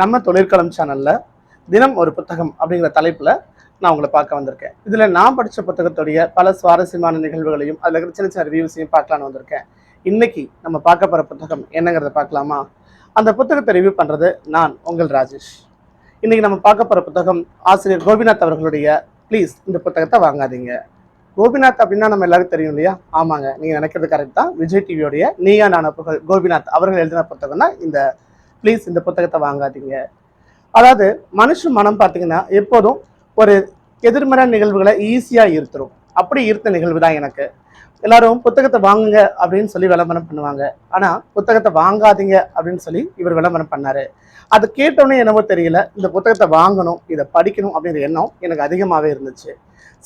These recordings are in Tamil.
நம்ம தொழிற்கலம் சேனலில் தினம் ஒரு புத்தகம் அப்படிங்கிற தலைப்பில் நான் உங்களை பார்க்க வந்திருக்கேன். இதில் நான் படித்த புத்தகத்துடைய பல சுவாரஸ்யமான நிகழ்வுகளையும் அதில் இருக்கிற சின்ன சின்ன ரிவ்யூஸையும் பார்க்கலான்னு வந்திருக்கேன். இன்னைக்கு நம்ம பார்க்க போகிற புத்தகம் என்னங்கிறத பார்க்கலாமா? அந்த புத்தகத்தை ரிவ்யூ பண்ணுறது நான் உங்கள் ராஜேஷ். இன்னைக்கு நம்ம பார்க்க போகிற புத்தகம் ஆசிரியர் கோபிநாத் அவர்களுடைய ப்ளீஸ் இந்த புத்தகத்தை வாங்காதீங்க. கோபிநாத் அப்படின்னா நம்ம எல்லாருக்கும் தெரியும் இல்லையா? ஆமாங்க நீங்கள் நினைக்கிறது கரெக்ட் தான். விஜய் டிவியோடைய நீயா நான புகழ் கோபிநாத் அவர்கள் எழுதின புத்தகம் தான் இந்த ப்ளீஸ் இந்த புத்தகத்தை வாங்காதீங்க. அதாவது மனுஷ மனம் பார்த்தீங்கன்னா எப்போதும் ஒரு எதிர்மறை நிகழ்வுகளை ஈஸியாக ஈர்த்துரும் அப்படி ஈர்த்த நிகழ்வு தான் எனக்கு. எல்லாரும் புத்தகத்தை வாங்குங்க அப்படின்னு சொல்லி விளம்பரம் பண்ணுவாங்க. ஆனால் புத்தகத்தை வாங்காதீங்க அப்படின்னு சொல்லி இவர் விளம்பரம் பண்ணார். அது கேட்டோன்னே என்னவோ தெரியல இந்த புத்தகத்தை வாங்கணும் இதை படிக்கணும் அப்படிங்கிற எண்ணம் எனக்கு அதிகமாகவே இருந்துச்சு.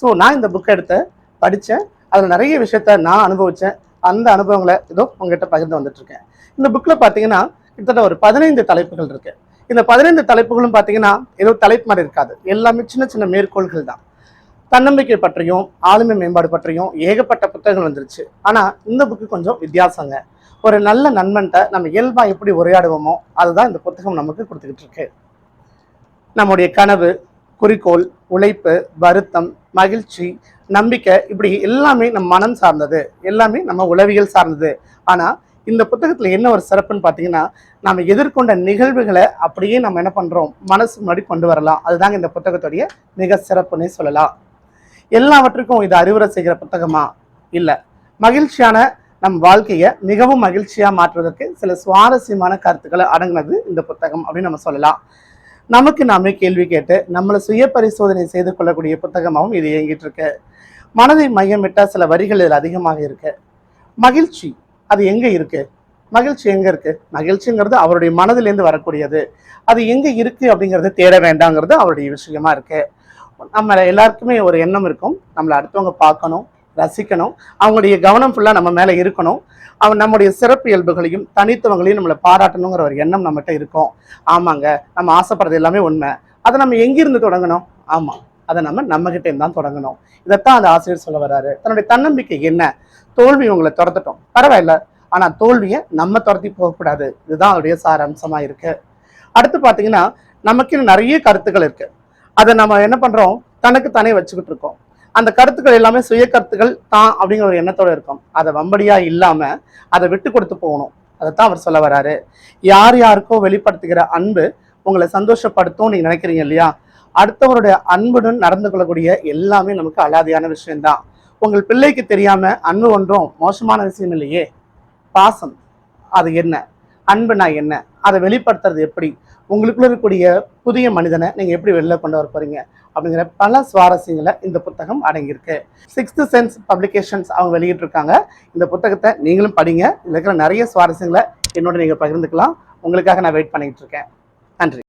ஸோ நான் இந்த புக்கை எடுத்து படித்தேன் அதில் நிறைய விஷயத்த நான் அனுபவித்தேன் அந்த அனுபவங்களை ஏதோ உங்ககிட்ட பகிர்ந்து வந்துட்டுருக்கேன் இந்த புக்கில் பார்த்தீங்கன்னா கிட்டத்தட்ட ஒரு பதினைந்து தலைப்புகள் இருக்கு. இந்த பதினைந்து தலைப்புகளும் பார்த்தீங்கன்னா ஏதோ தலைப்பு மாதிரி இருக்காது. எல்லாமே சின்ன சின்ன மேற்கோள்கள் தான். தன்னம்பிக்கை பற்றியும் ஆளுமை மேம்பாடு பற்றியும் ஏகப்பட்ட புத்தகங்கள் வந்துருச்சு. ஆனால் இந்த புக்கு கொஞ்சம் வித்தியாசங்க. ஒரு நல்ல நண்பன்ட்ட நம்ம இயல்பாக எப்படி உரையாடுவோமோ அதுதான் இந்த புத்தகம் நமக்கு கொடுத்துக்கிட்டு இருக்கு. நம்முடைய கனவு குறிக்கோள் உழைப்பு வருத்தம் மகிழ்ச்சி நம்பிக்கை இப்படி எல்லாமே நம் மனம் சார்ந்தது. எல்லாமே நம்ம உளவியல் சார்ந்தது. ஆனால் இந்த புத்தகத்தில் என்ன ஒரு சிறப்புன்னு பார்த்தீங்கன்னா நம்ம எதிர்கொண்ட நிகழ்வுகளை அப்படியே நம்ம என்ன பண்ணுறோம் மனசு முன்னாடி கொண்டு வரலாம். அதுதாங்க இந்த புத்தகத்துடைய மிக சிறப்புன்னே சொல்லலாம். எல்லாவற்றுக்கும் இது அறிவுரை செய்கிற புத்தகமா? இல்லை. மகிழ்ச்சியான நம் வாழ்க்கையை மிகவும் மகிழ்ச்சியாக மாற்றுவதற்கு சில சுவாரஸ்யமான கருத்துக்களை அடங்கினது இந்த புத்தகம் அப்படின்னு நம்ம சொல்லலாம். நமக்கு நாமே கேள்வி கேட்டு நம்மளை சுய பரிசோதனை செய்து கொள்ளக்கூடிய புத்தகமாகவும் இது இயங்கிட்டு இருக்கு. மனதை மையமிட்ட சில வரிகள் இதில் அதிகமாக இருக்கு. மகிழ்ச்சி. அது எங்கே இருக்குது மகிழ்ச்சி எங்கே இருக்குது மகிழ்ச்சிங்கிறது அவருடைய மனதிலேருந்து வரக்கூடியது. அது எங்கே இருக்குது அப்படிங்கறத தேட வேண்டாங்கிறது அவருடைய விஷயமா இருக்குது நம்ம எல்லாருக்குமே ஒரு எண்ணம் இருக்கும். நம்மளை அடுத்தவங்க பார்க்கணும் ரசிக்கணும். அவங்களுடைய கவனம் ஃபுல்லாக நம்ம மேலே இருக்கணும். அவன் நம்முடைய சிறப்பு இயல்புகளையும் தனித்துவங்களையும் நம்மளை பாராட்டணுங்கிற ஒரு எண்ணம் நம்மகிட்ட இருக்கும். ஆமாங்க. நம்ம ஆசைப்படுறது எல்லாமே உண்மை. அதை நம்ம எங்கிருந்து தொடங்கணும்? ஆமாம் அதை நம்ம நம்மகிட்டே தான் தொடங்கணும். இதைத்தான் அந்த ஆசிரியர் சொல்ல வர்றாரு. தன்னுடைய தன்னம்பிக்கை என்ன? தோல்வி உங்களை துரத்துட்டோம். பரவாயில்ல. ஆனால் தோல்வியை நம்ம துரத்தி போகக்கூடாது. இதுதான் அவருடைய சாரம்சமாக இருக்கு. அடுத்து பார்த்தீங்கன்னா நமக்கு நிறைய கருத்துக்கள் இருக்கு. அதை நம்ம என்ன பண்ணுறோம் தனக்கு தானே வச்சுக்கிட்டு இருக்கோம். அந்த கருத்துக்கள் எல்லாமே சுய கருத்துக்கள் தான் அப்படிங்கிற ஒரு எண்ணத்தோடு இருக்கும். அதை வம்படியாக இல்லாமல் அதை விட்டு கொடுத்து போகணும். அதைத்தான் அவர் சொல்ல வராரு யார் யாருக்கோ வெளிப்படுத்துகிற அன்பு உங்களை சந்தோஷப்படுத்தும் நீங்கள் நினைக்கிறீங்க இல்லையா? அடுத்தவருடைய அன்புடன் நடந்து கொள்ளக்கூடிய எல்லாமே நமக்கு அலாதியான விஷயம்தான். உங்கள் பிள்ளைக்கு தெரியாம அன்பு ஒன்றும் மோசமான விஷயம் இல்லையே? பாசம் அது என்ன? அன்புனா என்ன? அதை வெளிப்படுத்துறது எப்படி? உங்களுக்குள்ள இருக்கக்கூடிய புதிய மனிதனை நீங்க எப்படி வெளில கொண்டு வர போறீங்க? அப்படிங்கிற பல சுவாரஸ்யங்களை இந்த புத்தகம் அடங்கியிருக்கு. சிக்ஸ்த் சென்ஸ் பப்ளிகேஷன்ஸ் அவங்க வெளியிட்டிருக்காங்க. இந்த புத்தகத்தை நீங்களும் படிங்க. இதுல இருக்கிற நிறைய சுவாரஸ்யங்களை என்னோட நீங்க பகிர்ந்துக்கலாம். உங்களுக்காக நான் வெயிட் பண்ணிட்டு இருக்கேன். நன்றி.